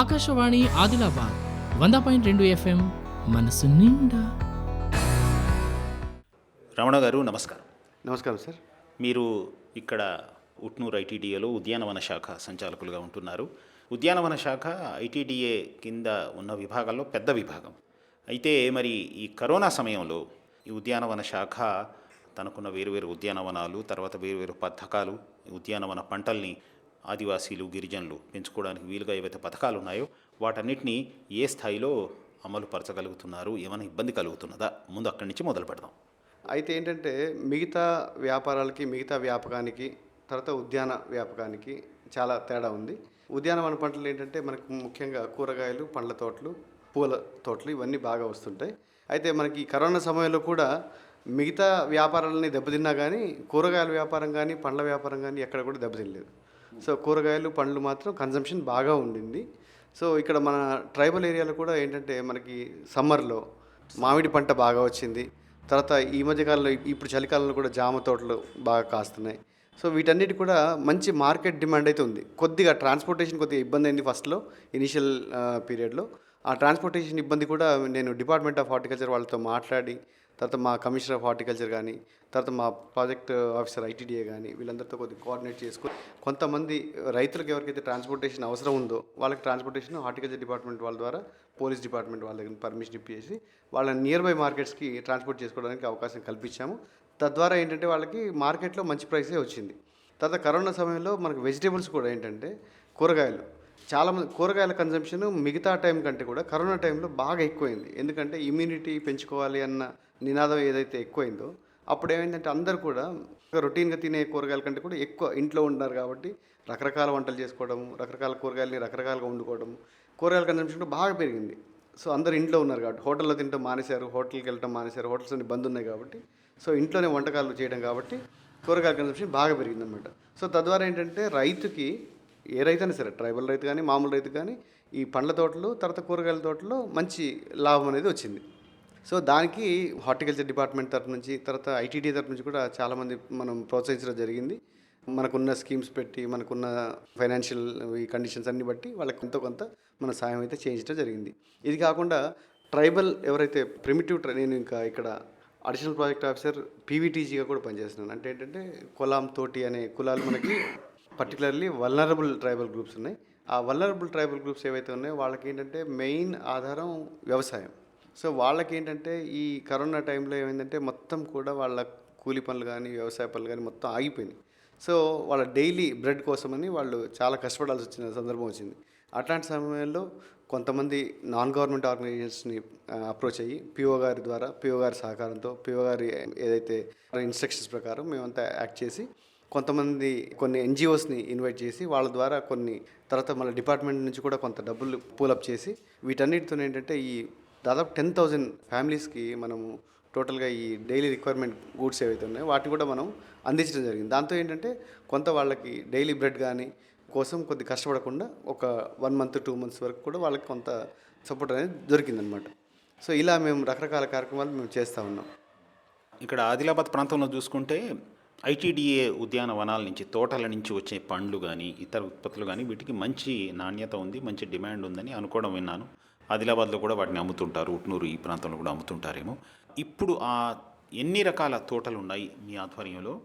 ఆకాశవాణి ఆదిలాబాద్ వంద పాయింట్ రెండు ఎఫ్ఎం మనసు నిండా. రమణ గారు నమస్కారం. నమస్కారం సార్. మీరు ఇక్కడ ఉట్నూరు ఐటీడీఏలో ఉద్యానవన శాఖ సంచాలకులుగా ఉంటున్నారు. ఉద్యానవన శాఖ ఐటీడీఏ కింద ఉన్న విభాగాల్లో పెద్ద విభాగం. అయితే మరి ఈ కరోనా సమయంలో ఈ ఉద్యానవన శాఖ తనకున్న వేరువేరు ఉద్యానవనాలు తర్వాత వేరువేరు పథకాలు ఈ ఉద్యానవన పంటల్ని ఆదివాసీలు గిరిజనులు పెంచుకోవడానికి వీలుగా ఏవైతే పథకాలు ఉన్నాయో వాటన్నిటినీ ఏ స్థాయిలో అమలు పరచగలుగుతున్నారు ఏమైనా ఇబ్బంది కలుగుతున్నదా? ముందు అక్కడి నుంచి మొదలు పెడదాం. అయితే ఏంటంటే మిగతా వ్యాపారాలకి మిగతా వ్యాపకానికి తర్వాత ఉద్యాన వ్యాపకానికి చాలా తేడా ఉంది. ఉద్యానవన పంటలు ఏంటంటే మనకు ముఖ్యంగా కూరగాయలు పండ్ల తోటలు పూల తోటలు ఇవన్నీ బాగా వస్తుంటాయి. అయితే మనకి కరోనా సమయంలో కూడా మిగతా వ్యాపారాలని దెబ్బతిన్నా కానీ కూరగాయల వ్యాపారం కానీ పండ్ల వ్యాపారం కానీ ఎక్కడ కూడా దెబ్బతినలేదు. సో కూరగాయలు పండ్లు మాత్రం కన్జంప్షన్ బాగా ఉండింది. సో ఇక్కడ మన ట్రైబల్ ఏరియాలో కూడా ఏంటంటే మనకి సమ్మర్లో మామిడి పంట బాగా వచ్చింది. తర్వాత ఈ మధ్యకాలంలో ఇప్పుడు చలికాలంలో కూడా జామ తోటలు బాగా కాస్తున్నాయి. సో వీటన్నిటి కూడా మంచి మార్కెట్ డిమాండ్ అయితే ఉంది. కొద్దిగా ట్రాన్స్పోర్టేషన్ కొద్దిగా ఇబ్బంది అయింది ఫస్ట్లో ఇనిషియల్ పీరియడ్లో ఆ ట్రాన్స్పోర్టేషన్ ఇబ్బంది కూడా నేను డిపార్ట్మెంట్ ఆఫ్ హార్టికల్చర్ వాళ్ళతో మాట్లాడి తర్వాత మా కమిషనర్ ఆఫ్ హార్టికల్చర్ కానీ తర్వాత మా ప్రాజెక్ట్ ఆఫీసర్ ఐటీడీఏ కానీ వీళ్ళందరితో కొద్దిగా కోఆర్డినేట్ చేసుకొని కొంతమంది రైతులకు ఎవరికైతే ట్రాన్స్పోర్టేషన్ అవసరం ఉందో వాళ్ళకి ట్రాన్స్పోర్టేషన్ హార్టికల్చర్ డిపార్ట్మెంట్ వాళ్ళ ద్వారా పోలీస్ డిపార్ట్మెంట్ వాళ్ళ దగ్గర పర్మిషన్ ఇప్పించేసి వాళ్ళ నియర్ బై మార్కెట్స్కి ట్రాన్స్పోర్ట్ చేసుకోవడానికి అవకాశం కల్పించాము. తద్వారా ఏంటంటే వాళ్ళకి మార్కెట్లో మంచి ప్రైసే వచ్చింది. తర్వాత కరోనా సమయంలో మనకు వెజిటేబుల్స్ కూడా ఏంటంటే కూరగాయలు. చాలామంది కూరగాయల కన్జంప్షన్ మిగతా టైం కంటే కూడా కరోనా టైంలో బాగా ఎక్కువైంది. ఎందుకంటే ఇమ్యూనిటీ పెంచుకోవాలి అన్న నినాదం ఏదైతే ఎక్కువైందో అప్పుడు ఏమైందంటే అందరు కూడా రొటీన్గా తినే కూరగాయల కంటే కూడా ఎక్కువ ఇంట్లో ఉంటున్నారు కాబట్టి రకరకాల వంటలు చేసుకోవడం రకరకాల కూరగాయలని రకరకాలుగా వండుకోవడం కూరగాయల కన్జంప్షన్ కూడా బాగా పెరిగింది. సో అందరు ఇంట్లో ఉన్నారు కాబట్టి హోటల్లో తింటాం మానేశారు హోటల్కి వెళ్ళటం మానేశారు హోటల్స్ అన్ని బంద్ ఉన్నాయి కాబట్టి. సో ఇంట్లోనే వంటకాలు చేయడం కాబట్టి కూరగాయల కన్జంప్షన్ బాగా పెరిగిందనమాట సో తద్వారా ఏంటంటే రైతుకి ఏ రైతు సరే ట్రైబల్ రైతు కానీ మామూలు రైతు కానీ ఈ పండ్ల తోటలు తర్వాత కూరగాయల తోటలో మంచి లాభం అనేది వచ్చింది. సో దానికి హార్టికల్చర్ డిపార్ట్మెంట్ తరఫు నుంచి తర్వాత ఐటీడీ తరఫు నుంచి కూడా చాలామంది మనం ప్రోత్సహించడం జరిగింది. మనకున్న స్కీమ్స్ పెట్టి మనకున్న ఫైనాన్షియల్ ఈ కండిషన్స్ అన్ని బట్టి వాళ్ళకి ఎంతో కొంత మన సాయం అయితే చేయించడం జరిగింది. ఇది కాకుండా ట్రైబల్ ఎవరైతే ప్రిమిటివ్ ట్రై నేను ఇంకా ఇక్కడ అడిషనల్ ప్రాజెక్ట్ ఆఫీసర్ పీవీటీజీగా కూడా పనిచేస్తున్నాను. అంటే ఏంటంటే కులాం తోటి అనే కులాలు మనకి పర్టికులర్లీ వల్నరబుల్ ట్రైబల్ గ్రూప్స్ ఉన్నాయి. ఆ వల్నరబుల్ ట్రైబల్ గ్రూప్స్ ఏవైతే ఉన్నాయో వాళ్ళకి ఏంటంటే మెయిన్ ఆధారం వ్యవసాయం. సో వాళ్ళకి ఏంటంటే ఈ కరోనా టైంలో ఏమైందంటే మొత్తం కూడా వాళ్ళ కూలి పనులు కానీ వ్యవసాయ పనులు కానీ మొత్తం ఆగిపోయినాయి. సో వాళ్ళ డైలీ బ్రెడ్ కోసమని వాళ్ళు చాలా కష్టపడాల్సి వచ్చిన సందర్భం వచ్చింది. అట్లాంటి సమయంలో కొంతమంది నాన్ గవర్నమెంట్ ఆర్గనైజేషన్స్ని అప్రోచ్ అయ్యి పిఓ గారి ద్వారా పిఓ గారి సహకారంతో పిఓ గారి ఏదైతే ఇన్స్ట్రక్షన్స్ ప్రకారం మేమంతా యాక్ట్ చేసి కొంతమంది కొన్ని ఎన్జిఓస్ని ఇన్వైట్ చేసి వాళ్ళ ద్వారా కొన్ని తర్వాత మళ్ళీ డిపార్ట్మెంట్ నుంచి కూడా కొంత డబ్బులు పూలప్ చేసి వీటన్నిటితో ఏంటంటే ఈ దాదాపు టెన్ థౌజండ్ ఫ్యామిలీస్కి మనము టోటల్గా ఈ డైలీ రిక్వైర్మెంట్ గూడ్స్ ఏవైతే ఉన్నాయో వాటిని కూడా మనం అందించడం జరిగింది. దాంతో ఏంటంటే కొంత వాళ్ళకి డైలీ బ్రెడ్ కానీ కోసం కొద్ది కష్టపడకుండా ఒక వన్ మంత్ టూ మంత్స్ వరకు కూడా వాళ్ళకి కొంత సపోర్ట్ అనేది దొరికిందనమాట. సో ఇలా మేము రకరకాల కార్యక్రమాలు మేము చేస్తూ ఉన్నాం. ఇక్కడ ఆదిలాబాద్ ప్రాంతంలో చూసుకుంటే ఐటీడీఏ ఉద్యానవనాల నుంచి తోటల నుంచి వచ్చే పండ్లు కానీ ఇతర ఉత్పత్తులు కానీ వీటికి మంచి నాణ్యత ఉంది మంచి డిమాండ్ ఉందని అనుకోవడం విన్నాను. ఆదిలాబాద్లో కూడా వాటిని అమ్ముతుంటారు ఉట్నూరు ఈ ప్రాంతంలో కూడా అమ్ముతుంటారేమో. ఇప్పుడు ఆ ఎన్ని రకాల తోటలు ఉన్నాయి మీ ఆధ్వర్యంలో?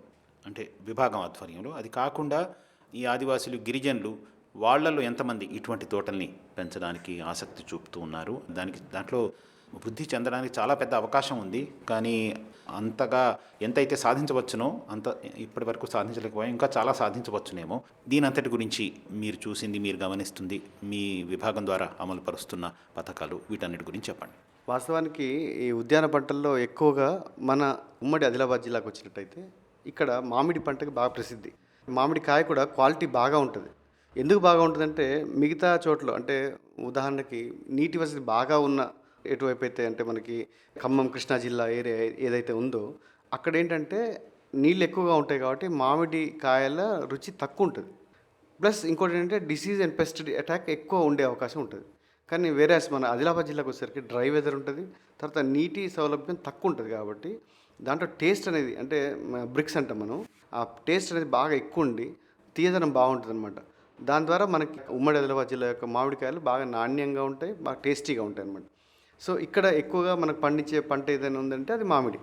అంటే విభాగం ఆధ్వర్యంలో. అది కాకుండా ఈ ఆదివాసులు గిరిజనులు వాళ్ళలో ఎంతమంది ఇటువంటి తోటల్ని పెంచడానికి ఆసక్తి చూపుతూ ఉన్నారు? దానికి దాంట్లో వృద్ధి చెందడానికి చాలా పెద్ద అవకాశం ఉంది. కానీ అంతగా ఎంతైతే సాధించవచ్చునో అంత ఇప్పటి వరకు సాధించలేకపోయాం. ఇంకా చాలా సాధించవచ్చునేమో. దీని అంతటి గురించి మీరు చూసింది మీరు గమనిస్తుంది మీ విభాగం ద్వారా అమలు పరుస్తున్న పథకాలు వీటన్నిటి గురించి చెప్పండి. వాస్తవానికి ఈ ఉద్యాన పంటల్లో ఎక్కువగా మన ఉమ్మడి ఆదిలాబాద్ జిల్లాకు వచ్చినట్టయితే ఇక్కడ మామిడి పంటకి బాగా ప్రసిద్ధి. మామిడి కాయ కూడా క్వాలిటీ బాగా ఉంటుంది. ఎందుకు బాగా ఉంటుందంటే మిగతా చోట్ల అంటే ఉదాహరణకి నీటి వసతి బాగా ఉన్న ఎటువైపు అయితే అంటే మనకి ఖమ్మం కృష్ణా జిల్లా ఏరియా ఏదైతే ఉందో అక్కడ ఏంటంటే నీళ్ళు ఎక్కువగా ఉంటాయి కాబట్టి మామిడి కాయల రుచి తక్కువ ఉంటుంది. ప్లస్ ఇంకోటి ఏంటంటే డిసీజ్ అండ్ పెస్ట్ అటాక్ ఎక్కువ ఉండే అవకాశం ఉంటుంది. కానీ వేరే మన ఆదిలాబాద్ జిల్లాకు వచ్చేసరికి డ్రై వెదర్ ఉంటుంది తర్వాత నీటి సౌలభ్యం తక్కువ ఉంటుంది కాబట్టి దాంట్లో టేస్ట్ అనేది అంటే బ్రిక్స్ అంటాం మనం ఆ టేస్ట్ అనేది బాగా ఎక్కువ ఉండి తీయదనం బాగుంటుంది అనమాట దాని ద్వారా మనకి ఉమ్మడి ఆదిలాబాద్ జిల్లా యొక్క మామిడికాయలు బాగా నాణ్యంగా ఉంటాయి బాగా టేస్టీగా ఉంటాయి అనమాట సో ఇక్కడ ఎక్కువగా మనకు పండించే పంట ఏదైనా ఉందంటే అది మామిడి.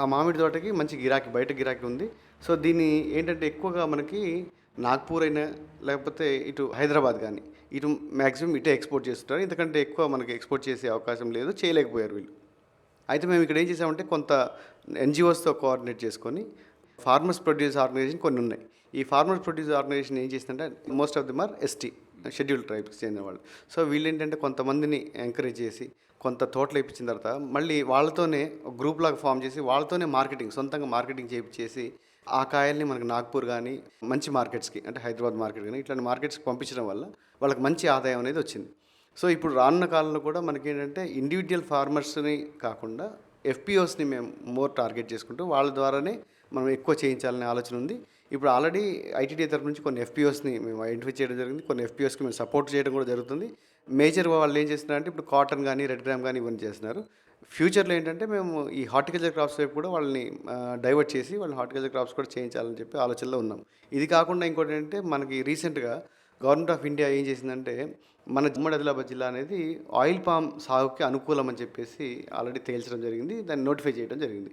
ఆ మామిడి తోటకి మంచి గిరాకీ బయట గిరాకీ ఉంది. సో దీన్ని ఏంటంటే ఎక్కువగా మనకి నాగ్పూర్ అయినా లేకపోతే ఇటు హైదరాబాద్ కానీ ఇటు మ్యాక్సిమం ఇటే ఎక్స్పోర్ట్ చేస్తుంటారు. ఎందుకంటే ఎక్కువ మనకి ఎక్స్పోర్ట్ చేసే అవకాశం లేదు చేయలేకపోయారు వీళ్ళు. అయితే మేము ఇక్కడ ఏం చేసామంటే కొంత ఎన్జిఓస్తో కోఆర్డినేట్ చేసుకొని ఫార్మర్స్ ప్రొడ్యూస్ ఆర్గనైజేషన్ కొన్ని ఉన్నాయి. ఈ ఫార్మర్స్ ప్రొడ్యూస్ ఆర్గనైజేషన్ ఏం చేసిందంటే most of them are ST schedule tribes చెందిన వాళ్ళు. సో వీళ్ళు ఏంటంటే కొంతమందిని ఎంకరేజ్ చేసి కొంత తోటలు ఇప్పించిన తర్వాత మళ్ళీ వాళ్ళతోనే ఒక గ్రూప్ లాగా ఫామ్ చేసి వాళ్ళతోనే మార్కెటింగ్ సొంతంగా మార్కెటింగ్ చేయించేసి ఆ కాయల్ని మనకి నాగ్పూర్ కానీ మంచి మార్కెట్స్కి అంటే హైదరాబాద్ మార్కెట్ కానీ ఇట్లాంటి మార్కెట్స్కి పంపించడం వల్ల వాళ్ళకి మంచి ఆదాయం అనేది వచ్చింది. సో ఇప్పుడు రానున్న కాలంలో కూడా మనకి ఏంటంటే ఇండివిజువల్ ఫార్మర్స్ని కాకుండా ఎఫ్పిఓస్ని మేము మోర్ టార్గెట్ చేసుకుంటూ వాళ్ళ ద్వారానే మనం ఎక్కువ చేయించాలనే ఆలోచన ఉంది. ఇప్పుడు ఆల్రెడీ ఐటీడీ తరఫు నుంచి కొన్ని ఎఫ్పిఓస్ని మేము ఐడెంటిఫై చేయడం జరిగింది. కొన్ని ఎఫ్పిఓస్కి మేము సపోర్ట్ చేయడం కూడా జరుగుతుంది. మేజర్ వాళ్ళు ఏం చేస్తున్నారంటే ఇప్పుడు కాటన్ కానీ రెడ్ గ్రామ్ కానీ ఇవన్నీ చేస్తున్నారు. ఫ్యూచర్లో ఏంటంటే మేము ఈ హార్టికల్చర్ క్రాప్స్ వైపు కూడా వాళ్ళని డైవర్ట్ చేసి వాళ్ళని హార్టికల్చర్ క్రాప్స్ కూడా చేయించాలని చెప్పి ఆలోచనలో ఉన్నాం. ఇది కాకుండా ఇంకోటి ఏంటంటే మనకి రీసెంట్గా గవర్నమెంట్ ఆఫ్ ఇండియా ఏం చేసిందంటే మన ఉమ్మడి ఆదిలాబాద్ జిల్లా అనేది ఆయిల్ పామ్ సాగుకి అనుకూలం అని చెప్పేసి ఆల్రెడీ తేల్చడం జరిగింది. దాన్ని నోటిఫై చేయడం జరిగింది.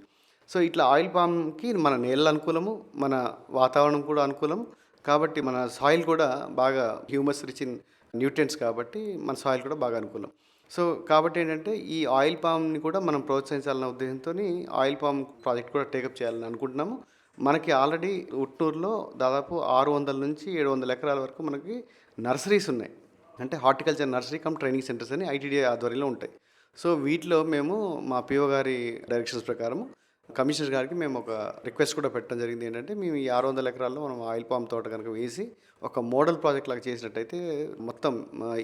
సో ఇట్లా ఆయిల్ పామ్కి మన నేల అనుకూలము మన వాతావరణం కూడా అనుకూలం. కాబట్టి మన సాయిల్ కూడా బాగా హ్యూమస్ రిచ్ ఇన్ న్యూట్రియంట్స్ కాబట్టి మన సాయిల్ కూడా బాగా అనుకూలం. సో కాబట్టి ఏంటంటే ఈ ఆయిల్ పామ్ని కూడా మనం ప్రోత్సహించాలన్న ఉద్దేశంతో ఆయిల్ పామ్ ప్రాజెక్ట్ కూడా టేకప్ చేయాలని అనుకుంటున్నాము. మనకి ఆల్రెడీ ఉట్టూరులో దాదాపు ఆరు వందల నుంచి ఏడు వందల ఎకరాల వరకు మనకి నర్సరీస్ ఉన్నాయి. అంటే horticulture nursery cum training centres అని ఐటీడీ ఆధ్వర్యంలో ఉంటాయి. సో వీటిలో మేము మా పిఓ గారి డైరెక్షన్స్ ప్రకారం కమిషనర్ గారికి మేము ఒక రిక్వెస్ట్ కూడా పెట్టడం జరిగింది ఏంటంటే మేము ఈ ఆరు వందల ఎకరాల్లో మనం ఆయిల్ పామ్ తోట కనుక వేసి ఒక మోడల్ ప్రాజెక్ట్ లాగా చేసినట్టయితే మొత్తం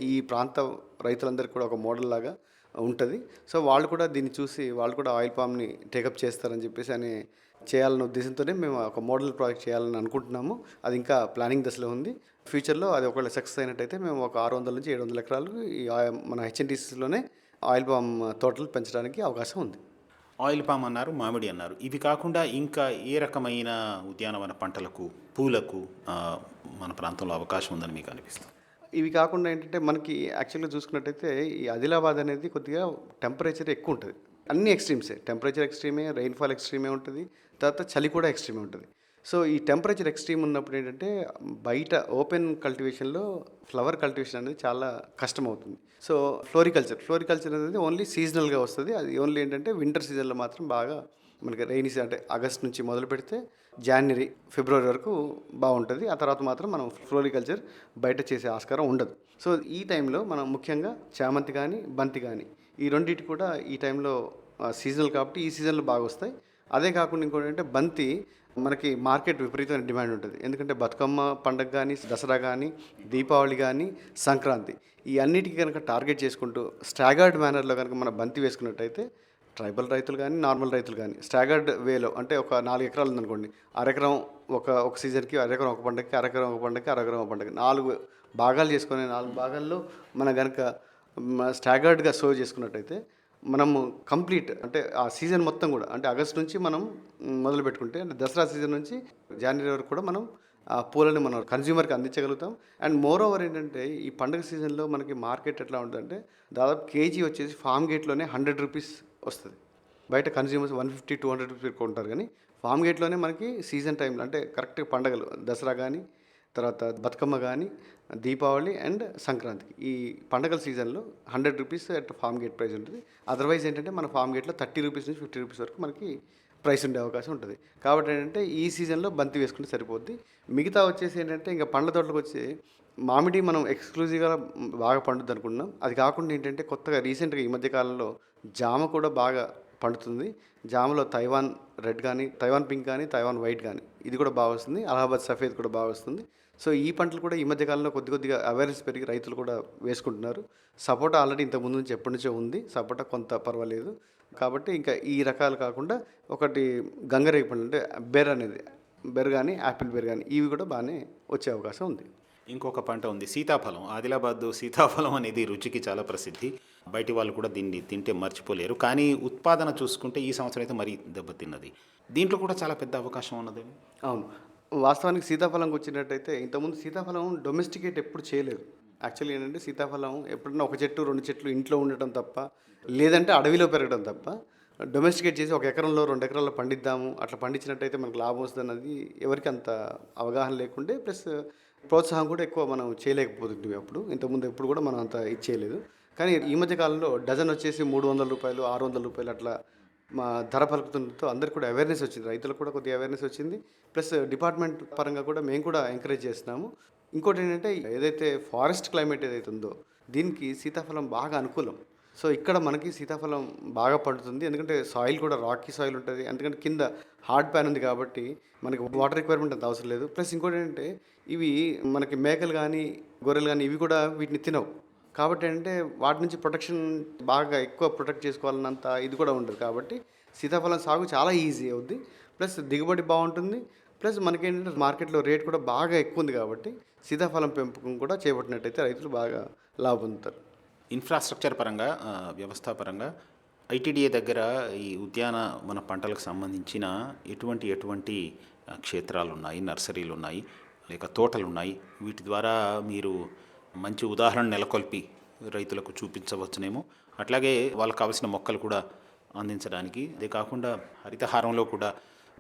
ఈ ప్రాంత రైతులందరికీ కూడా ఒక మోడల్ లాగా ఉంటుంది. సో వాళ్ళు కూడా దీన్ని చూసి వాళ్ళు కూడా ఆయిల్ పామ్ని టేకప్ చేస్తారని చెప్పేసి అని చేయాలన్న ఉద్దేశంతోనే మేము ఒక మోడల్ ప్రాజెక్ట్ చేయాలని అనుకుంటున్నాము. అది ఇంకా ప్లానింగ్ దశలో ఉంది. ఫ్యూచర్లో అది ఒకవేళ సక్సెస్ అయినట్టయితే మేము ఒక ఆరు వందల నుంచి ఏడు వందల ఎకరాలు ఈ మన హెచ్ఎన్టీసీలోనే ఆయిల్ పామ్ తోటలు పెంచడానికి అవకాశం ఉంది. ఆయిల్ పామ్ అన్నారు మామిడి అన్నారు. ఇవి కాకుండా ఇంకా ఏ రకమైన ఉద్యానవన పంటలకు పూలకు మన ప్రాంతంలో అవకాశం ఉందని మీకు అనిపిస్తుంది? ఇవి కాకుండా ఏంటంటే మనకి యాక్చువల్గా చూసుకున్నట్టయితే ఈ ఆదిలాబాద్ అనేది కొద్దిగా టెంపరేచర్ ఎక్కువ ఉంటుంది. అన్ని ఎక్స్ట్రీమ్సే. టెంపరేచర్ ఎక్స్ట్రీమే రెయిన్ఫాల్ ఎక్స్ట్రీమే ఉంటుంది. తర్వాత చలి కూడా ఎక్స్ట్రీమే ఉంటుంది. సో ఈ టెంపరేచర్ ఎక్స్ట్రీమ్ ఉన్నప్పుడు ఏంటంటే బయట ఓపెన్ కల్టివేషన్లో ఫ్లవర్ కల్టివేషన్ అనేది చాలా కష్టమవుతుంది. సో ఫ్లోరికల్చర్ ఫ్లోరికల్చర్ అనేది ఓన్లీ సీజనల్గా వస్తుంది. అది ఓన్లీ ఏంటంటే వింటర్ సీజన్లో మాత్రం బాగా మనకి రైనీ సీజన్ అంటే ఆగస్ట్ నుంచి మొదలు పెడితే జనవరి ఫిబ్రవరి వరకు బాగుంటుంది. ఆ తర్వాత మాత్రం మనం ఫ్లోరికల్చర్ బయట చేసే ఆస్కారం ఉండదు. సో ఈ టైంలో మనం ముఖ్యంగా చామంతి కానీ బంతి కానీ ఈ రెండింటి కూడా ఈ టైంలో సీజనల్ కాబట్టి ఈ సీజన్లో బాగా వస్తాయి. అదే కాకుండా ఇంకోటి అంటే బంతి మనకి మార్కెట్ విపరీతమైన డిమాండ్ ఉంటుంది. ఎందుకంటే బతుకమ్మ పండగ కానీ దసరా కానీ దీపావళి కానీ సంక్రాంతి ఈ అన్నిటికీ కనుక టార్గెట్ చేసుకుంటూ స్టాగర్డ్ మేనర్లో కనుక మనం బంతి వేసుకున్నట్టయితే ట్రైబల్ రైతులు కానీ నార్మల్ రైతులు కానీ స్టాగర్డ్ వేలో అంటే ఒక నాలుగు ఎకరాలు ఉందనుకోండి. అరెకరం ఒక ఒక సీజన్కి అరెకరం ఒక పండగకి అరెకరం ఒక పండగకి అరెకరం ఒక పండగకి నాలుగు భాగాలు చేసుకునే నాలుగు భాగాల్లో మన కనుక స్టాగర్డ్గా సో చేసుకున్నట్టయితే మనము కంప్లీట్ అంటే ఆ సీజన్ మొత్తం కూడా అంటే ఆగస్ట్ నుంచి మనం మొదలు పెట్టుకుంటే అంటే దసరా సీజన్ నుంచి జనవరి వరకు కూడా మనం ఆ పూలని మనం కన్జ్యూమర్కి అందించగలుగుతాం. అండ్ మోర్ ఓవర్ ఏంటంటే ఈ పండుగ సీజన్లో మనకి మార్కెట్ ఎట్లా ఉంటుందంటే దాదాపు కేజీ వచ్చేసి ఫామ్ గేట్లోనే హండ్రెడ్ రూపీస్ వస్తుంది. బయట consumers one fifty two hundred rupees కొంటారు కానీ ఫామ్ గేట్లోనే మనకి సీజన్ టైంలో అంటే కరెక్ట్గా పండగలు దసరా కానీ తర్వాత బతుకమ్మ కానీ దీపావళి అండ్ సంక్రాంతికి. ఈ పండగల సీజన్లో hundred rupees at farm gate price ఉంటుంది. అదర్వైజ్ ఏంటంటే మన ఫామ్ గేట్లో థర్టీ రూపీస్ నుంచి ఫిఫ్టీ రూపీస్ వరకు మనకి ప్రైస్ ఉండే అవకాశం ఉంటుంది. కాబట్టి ఏంటంటే ఈ సీజన్లో బంతి వేసుకుంటే సరిపోద్ది. మిగతా వచ్చేసి ఏంటంటే ఇంకా పండ్ల తోటలకు వచ్చి మామిడి మనం ఎక్స్క్లూజివ్గా బాగా పండుద్ది అనుకుంటున్నాం. అది కాకుండా ఏంటంటే కొత్తగా రీసెంట్గా ఈ మధ్య కాలంలో జామ కూడా బాగా పండుతుంది. జామలో తైవాన్ రెడ్ కానీ తైవాన్ పింక్ కానీ తైవాన్ వైట్ కానీ ఇది కూడా బాగా వస్తుంది. అలహాబాద్ సఫేద్ కూడా బాగా వస్తుంది. సో ఈ పంటలు కూడా ఈ మధ్య కాలంలో కొద్ది కొద్దిగా అవేర్నెస్ పెరిగి రైతులు కూడా వేసుకుంటున్నారు. సపోటా ఆల్రెడీ ఇంతకు ముందు నుంచి ఎప్పటి నుంచో ఉంది. సపోటా కొంత పర్వాలేదు. కాబట్టి ఇంకా ఈ రకాలు కాకుండా ఒకటి గంగరేగి పండు అంటే బెర్ అనేది బెర్ కానీ యాపిల్ బెర్ కానీ ఇవి కూడా బాగానే వచ్చే అవకాశం ఉంది. ఇంకొక పంట ఉంది సీతాఫలం. ఆదిలాబాద్ సీతాఫలం అనేది రుచికి చాలా ప్రసిద్ధి. బయటి వాళ్ళు కూడా దీన్ని తింటే మర్చిపోలేరు. కానీ ఉత్పాదన చూసుకుంటే ఈ సంవత్సరం అయితే మరీ దెబ్బతిన్నది. దీంట్లో కూడా చాలా పెద్ద అవకాశం ఉన్నదేమో? అవును. వాస్తవానికి సీతాఫలంకి వచ్చినట్టయితే ఇంతకుముందు సీతాఫలం డొమెస్టికేట్ ఎప్పుడు చేయలేదు. యాక్చువల్లీ ఏంటంటే సీతాఫలం ఎప్పుడన్నా ఒక చెట్టు రెండు చెట్లు ఇంట్లో ఉండటం తప్ప లేదంటే అడవిలో పెరగడం తప్ప డొమెస్టికేట్ చేసి ఒక ఎకరంలో రెండు ఎకరాల్లో పండిద్దాము అట్లా పండించినట్టయితే మనకు లాభం వస్తుంది అన్నది ఎవరికి అంత అవగాహన లేకుండే ప్లస్ ప్రోత్సాహం కూడా ఎక్కువ మనం చేయలేకపోతుంది అప్పుడు. ఇంతకుముందు ఎప్పుడు కూడా మనం అంత ఇచ్చేయలేదు కానీ ఈ మధ్య కాలంలో డజన్ వచ్చేసి మూడు వందల రూపాయలు ఆరు వందల రూపాయలు అట్లా మా ధర పలుకుతుండటంతో అందరికి కూడా అవేర్నెస్ వచ్చింది. రైతులకు కూడా కొద్దిగా అవేర్నెస్ వచ్చింది. ప్లస్ డిపార్ట్మెంట్ పరంగా కూడా మేము కూడా ఎంకరేజ్ చేస్తున్నాము. ఇంకోటి ఏంటంటే ఏదైతే ఫారెస్ట్ క్లైమేట్ ఏదైతే ఉందో దీనికి సీతాఫలం బాగా అనుకూలం. సో ఇక్కడ మనకి సీతాఫలం బాగా పండుతుంది. ఎందుకంటే సాయిల్ కూడా రాకీ సాయిల్ ఉంటుంది. ఎందుకంటే కింద హార్డ్ ప్యాన్ ఉంది కాబట్టి మనకి వాటర్ రిక్వైర్మెంట్ అంత అవసరం లేదు. ప్లస్ ఇంకోటి ఏంటంటే ఇవి మనకి మేకలు కానీ గొర్రెలు కానీ ఇవి కూడా వీటిని తినవు. కాబట్టి ఏంటంటే వాటి నుంచి ప్రొటెక్షన్ బాగా ఎక్కువ ప్రొటెక్ట్ చేసుకోవాలన్నంత ఇది కూడా ఉండదు కాబట్టి సీతాఫలం సాగు చాలా ఈజీ అవుద్ది. ప్లస్ దిగుబడి బాగుంటుంది. ప్లస్ మనకేంటంటే మార్కెట్లో రేట్ కూడా బాగా ఎక్కువ ఉంది కాబట్టి సీతాఫలం పెంపకం కూడా చేపట్టినట్టయితే రైతులు బాగా లాభం పొందుతారు ఇన్ఫ్రాస్ట్రక్చర్ పరంగా వ్యవస్థాపరంగా ఐటీడీఏ దగ్గర ఈ ఉద్యానవన పంటలకు సంబంధించిన ఎటువంటి ఎటువంటి క్షేత్రాలు ఉన్నాయి నర్సరీలు ఉన్నాయి లేక తోటలు ఉన్నాయి వీటి ద్వారా మీరు మంచి ఉదాహరణ నెలకొల్పి రైతులకు చూపించవచ్చునేమో. అట్లాగే వాళ్ళకి కావాల్సిన మొక్కలు కూడా అందించడానికి. అదే కాకుండా హరితహారంలో కూడా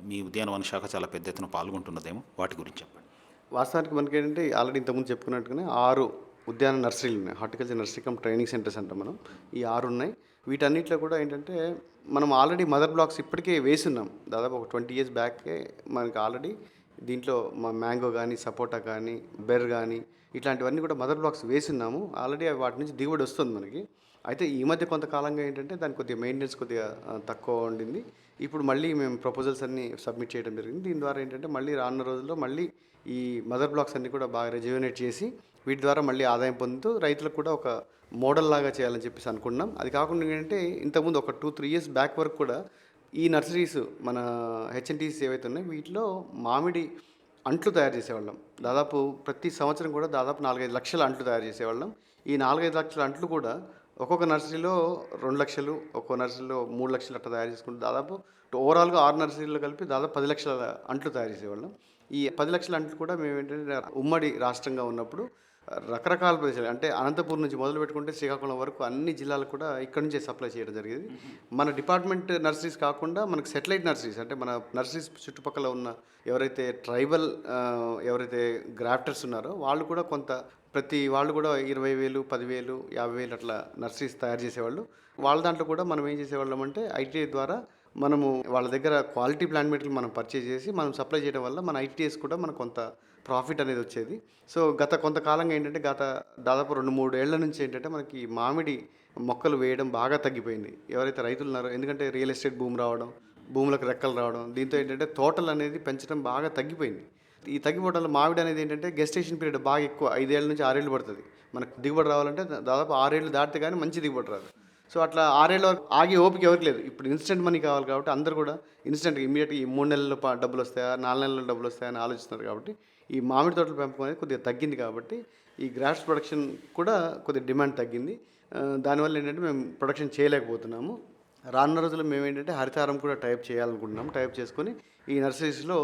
మీ ఉద్యానవన శాఖ చాలా పెద్ద ఎత్తున పాల్గొంటున్నదేమో. వాటి గురించి చెప్పండి. వాస్తవానికి మనకి ఏంటంటే ఆల్రెడీ ఇంతకుముందు చెప్పుకున్నట్టుగానే ఆరు ఉద్యాన నర్సరీలు ఉన్నాయి. Horticulture nursery cum training centres అంటాం మనం. ఈ ఆరు ఉన్నాయి. వీటన్నిటిలో కూడా ఏంటంటే మనం ఆల్రెడీ మదర్ బ్లాక్స్ ఇప్పటికే వేసున్నాం. దాదాపు ఒక ట్వంటీ ఇయర్స్ బ్యాకే మనకి ఆల్రెడీ దీంట్లో మా మ్యాంగో కానీ సపోటా కానీ బెర్ కానీ ఇట్లాంటివన్నీ కూడా మదర్ బ్లాక్స్ వేసిన్నాము. ఆల్రెడీ వాటి నుంచి దిగుబడి వస్తుంది మనకి. అయితే ఈ మధ్య కొంతకాలంగా ఏంటంటే దాని కొద్దిగా మెయింటెనెన్స్ కొద్దిగా తక్కువ ఉండింది. ఇప్పుడు మళ్ళీ మేము ప్రపోజల్స్ అన్నీ సబ్మిట్ చేయడం జరిగింది. దీని ద్వారా ఏంటంటే మళ్ళీ రానున్న రోజుల్లో మళ్ళీ ఈ మదర్ బ్లాక్స్ అన్నీ కూడా బాగా రెజ్యూనేట్ చేసి వీటి ద్వారా మళ్ళీ ఆదాయం పొందుతూ రైతులకు కూడా ఒక మోడల్ లాగా చేయాలని చెప్పేసి అనుకున్నాం అది కాకుండా ఏంటంటే ఇంతకుముందు ఒక టూ త్రీ ఇయర్స్ బ్యాక్ వరకు కూడా ఈ నర్సరీస్ మన హెచ్ఎన్టీసీ ఏవైతే ఉన్నాయో వీటిలో మామిడి అంట్లు తయారు చేసేవాళ్ళం. దాదాపు ప్రతి సంవత్సరం కూడా దాదాపు నాలుగైదు లక్షల అంట్లు తయారు చేసేవాళ్ళం. ఈ నాలుగైదు లక్షల అంట్లు కూడా ఒక్కొక్క నర్సరీలో రెండు లక్షలు ఒక్కో నర్సరీలో మూడు లక్షలు అట్లా తయారు చేసుకుంటూ దాదాపు ఓవరాల్గా ఆరు నర్సరీలో కలిపి దాదాపు పది లక్షల అంట్లు తయారు చేసేవాళ్ళం. ఈ పది లక్షల అంట్లు కూడా మేము ఏంటంటే ఉమ్మడి రాష్ట్రంగా ఉన్నప్పుడు రకరకాల ప్రదేశాలు. అంటే అనంతపూర్ నుంచి మొదలు పెట్టుకుంటే శ్రీకాకుళం వరకు అన్ని జిల్లాలకు కూడా ఇక్కడ నుంచే సప్లై చేయడం జరిగేది. మన డిపార్ట్మెంట్ నర్సరీస్ కాకుండా మనకు సెటిలైట్ నర్సరీస్ అంటే మన నర్సరీస్ చుట్టుపక్కల ఉన్న ఎవరైతే ట్రైబల్ ఎవరైతే గ్రాఫ్టర్స్ ఉన్నారో వాళ్ళు కూడా కొంత ప్రతి వాళ్ళు కూడా ఇరవై వేలు పదివేలు యాభై వేలు అట్లా నర్సరీస్ తయారు చేసేవాళ్ళు. వాళ్ళ దాంట్లో కూడా మనం ఏం చేసేవాళ్ళం అంటే ఐటీఐ ద్వారా మనము వాళ్ళ దగ్గర క్వాలిటీ ప్లాంట్ మెటీరియల్ మనం పర్చేజ్ చేసి మనం సప్లై చేయడం వల్ల మన ఐటీఎస్ కూడా మనకు కొంత ప్రాఫిట్ అనేది వచ్చేది. సో గత కొంతకాలంగా ఏంటంటే గత దాదాపు రెండు మూడు ఏళ్ళ నుంచి ఏంటంటే మనకి మామిడి మొక్కలు వేయడం బాగా తగ్గిపోయింది. ఎవరైతే రైతులు ఉన్నారో ఎందుకంటే రియల్ ఎస్టేట్ భూమి రావడం భూములకు రెక్కలు రావడం దీంతో ఏంటంటే తోటలు అనేది పెంచడం బాగా తగ్గిపోయింది. ఈ తగ్గిపోవడం వల్ల మామిడి అనేది ఏంటంటే గెస్టేషన్ పీరియడ్ బాగా ఎక్కువ ఐదేళ్ళ నుంచి ఆరేళ్ళు పడుతుంది. మనకు దిగుబడి రావాలంటే దాదాపు ఆరేళ్ళు దాటితే కానీ మంచి దిగుబడి రాదు. సో అట్లా ఆరేళ్ళ వరకు ఆగే ఓపిక ఎవరికి లేదు. ఇప్పుడు ఇన్స్టెంట్ మనీ కావాలి కాబట్టి అందరూ కూడా ఇన్స్టెంట్ ఇమీడియట్గా ఈ మూడు నెలల్లో డబ్బులు వస్తాయా నాలుగు నెలల్లో డబ్బులు వస్తాయా అని ఆలోచిస్తున్నారు కాబట్టి ఈ మామిడి తోటల పెంపకం అనేది కొద్దిగా తగ్గింది కాబట్టి ఈ గ్రాస్ ప్రొడక్షన్ కూడా కొద్దిగా డిమాండ్ తగ్గింది. దానివల్ల ఏంటంటే మేము ప్రొడక్షన్ చేయలేకపోతున్నాము. రానున్న రోజుల్లో మేము ఏంటంటే హరితారం కూడా టైప్ చేయాలనుకుంటున్నాము. టైప్ చేసుకొని ఈ నర్సరీస్లో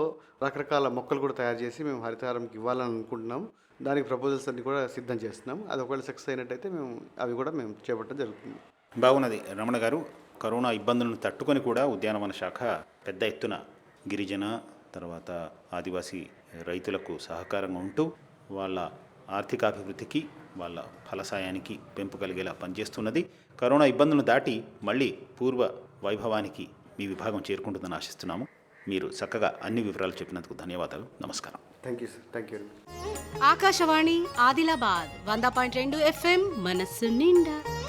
రకరకాల మొక్కలు కూడా తయారు చేసి మేము హరితారంకి ఇవ్వాలని అనుకుంటున్నాము. దానికి ప్రపోజల్స్ అన్ని కూడా సిద్ధం చేస్తున్నాం అది ఒకవేళ సక్సెస్ అయినట్టయితే మేము అవి కూడా మేము చేపట్టడం జరుగుతుంది. బాగున్నది. రమణ గారు కరోనా ఇబ్బందులను తట్టుకొని కూడా ఉద్యానవన శాఖ పెద్ద ఎత్తున గిరిజన తర్వాత ఆదివాసీ రైతులకు సహకారంగా ఉంటూ వాళ్ళ ఆర్థికాభివృద్ధికి వాళ్ళ ఫలసాయానికి పెంపు కలిగేలా పనిచేస్తున్నది. కరోనా ఇబ్బందులను దాటి మళ్ళీ పూర్వ వైభవానికి మీ విభాగం చేరుకుంటుందని ఆశిస్తున్నాము. మీరు చక్కగా అన్ని వివరాలు చెప్పినందుకు ధన్యవాదాలు. నమస్కారం. Thank you sir thank you Akashvani Adilabad వంద పాయింట్ రెండు ఎఫ్ఎం మనస్సు నిండా.